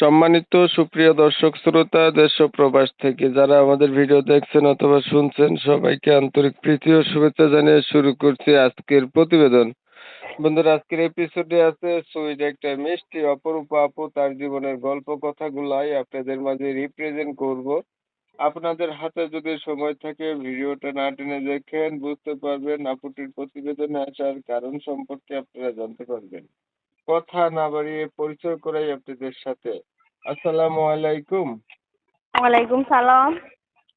সম্মানিত সুপ্রিয় দর্শক, শ্রোতা দেশ ও প্রবাস থেকে যারা আমাদের ভিডিও দেখছেন অথবা শুনছেন, সবাইকে আন্তরিক প্রীতি ও শুভেচ্ছা জানিয়ে শুরু করছি আজকের প্রতিবেদন। বন্ধুরা, আজকের এপিসোডে আছে সুইড একটা মিষ্টি, অপরূপ আপু তার জীবনের গল্প কথাগুলাই আপনাদের মাঝে রিপ্রেজেন্ট করব। আপনাদের হাতে যদি সময় থাকে, ভিডিওটা না টেনে দেখেন, বুঝতে পারবেন আপুটির প্রতিবেদনে আসার কারণ সম্পর্কে আপনারা জানতে পারবেন। কথা না বাড়িয়ে পরিচয় করাই আপনাদের সাথে। আসসালামু আলাইকুম। ওয়ালাইকুম সালাম।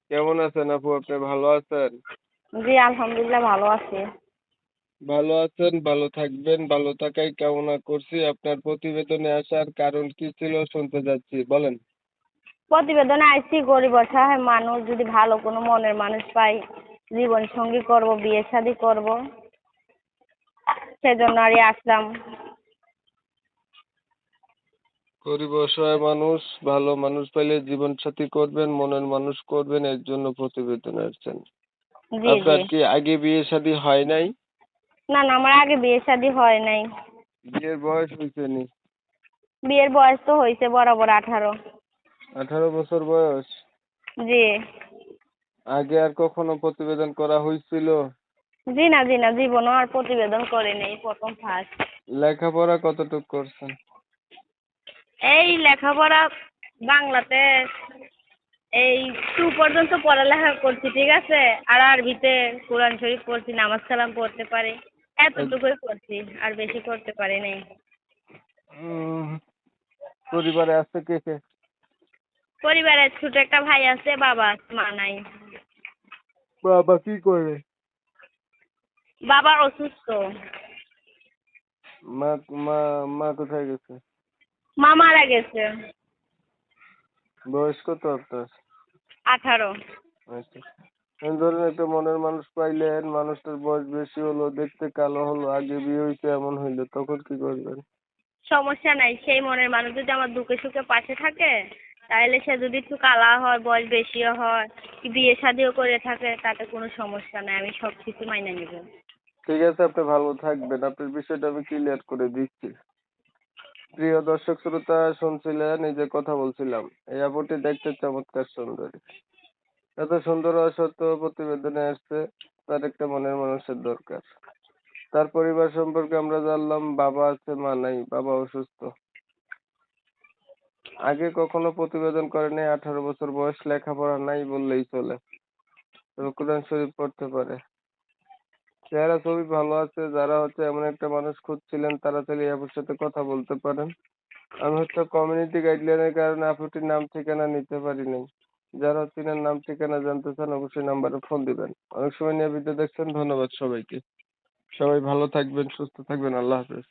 কেমন আছেন আপু? আপনি ভালো আছেন? জি আলহামদুলিল্লাহ ভালো আছি। ভালো আছেন ভালো থাকবেন ভালো থাকাই কামনা করছি। আপনার প্রতিবেদনে আসার কারণ কি ছিল শুনতে যাচ্ছি বলেন। প্রতিবেদনে আইসি গরিব অসহায় মানুষ যদি ভালো কোনো মনের মানুষ পাই জীবন সঙ্গী করব বিয়ে শাদি করব। সেজন্য আর আসলাম। গরিব অসহায় মানুষ ভালো মানুষ পাইলে জীবন সাথী করবেন মনের মানুষ করবেন এর জন্য প্রতিবেদনে আসছেন। আপনার কি আগে বিয়ে শাদী হয় নাই? না না আমার আগে বিয়ে শাদি হয় নাই। বিয়ের বয়স হয়েছে নি? বিয়ের বয়স তো হয়েছে বরাবর আঠারো। আঠারো বছর বয়স? জি। আগে আর কখনো প্রতিবেদন করা হয়েছিল জি না জি না জীবনও আর প্রতিবেদন করিনি প্রথম ফার্স্ট লেখাপড়া কতটুক করছেন? এই লেখাপড়া বাংলাতে এই টু পর্যন্ত পড়ালেখা করছি ঠিক আছে? আর আরবিতে কোরআন শরীফ পড়ছি নামাজ কালাম পড়তে পারি। এতটুকুই করছি আর বেশি করতে পারি নাই। পরিবারে আছে কে কে? পরিবারে ছোট একটা ভাই আছে বাবা মা নাই। বাবা কি করে? বাবা অসুস্থ। মা মা মা কোথায় গেছে? মা মারা গেছে। বয়স কত আপনার? আঠারো। আচ্ছা। ধরেন একটা মনের মানুষ পাইলেন মানুষটার বয়স বেশি হলো দেখতে কালো হলো আগে বিয়ে হয়েছে এমন হইল তখন কি করবেন? সমস্যা নাই সেই মনের মানুষ যদি আমার দুঃখে সুখে পাশে থাকে তাহলে সে যদি একটু কালা হয় বয়স বেশিও হয় কি বিয়ে শাদিও করে থাকে তাতে কোনো সমস্যা নাই আমি সব কিছু মাইনে নেব। ঠিক আছে আপনি ভালো থাকবেন আপনার বিষয়টা আমি ক্লিয়ার করে দিচ্ছি। প্রিয় দর্শক শ্রোতা, শুনছিলেন, এই যে কথা বলছিলাম, এই আপুটি দেখতে চমৎকার সুন্দরী। এত সুন্দর সত্ত্বেও প্রতিবেদনে আসছে, তার একটা মনের মানুষের দরকার। তার পরিবার সম্পর্কে আমরা জানলাম, বাবা আছে, মা নাই, বাবা অসুস্থ। আগে কখনো প্রতিবেদন করেনি, আঠারো বছর বয়স, লেখাপড়া নাই বললেই চলে। কোরআন শরীফ পড়তে পারে। চেহারা ছবি ভালো আছে, যারা হচ্ছে এমন একটা মানুষ খুঁজছিলেন, তারা চাইলে আপুর সাথে কথা বলতে পারেন। আমি হচ্ছে কমিউনিটি গাইডলাইনের কারণে আপুটির নাম, ঠিকানা নিতে পারি নাই। যারা চিনেন নাম, ঠিকানা জানতে চান, অবশ্যই নাম্বারে ফোন দিবেন। অনেক সময় নিয়ে ভিডিও দেখছেন, ধন্যবাদ সবাইকে। সবাই ভালো থাকবেন, সুস্থ থাকবেন, আল্লাহ হাফেজ।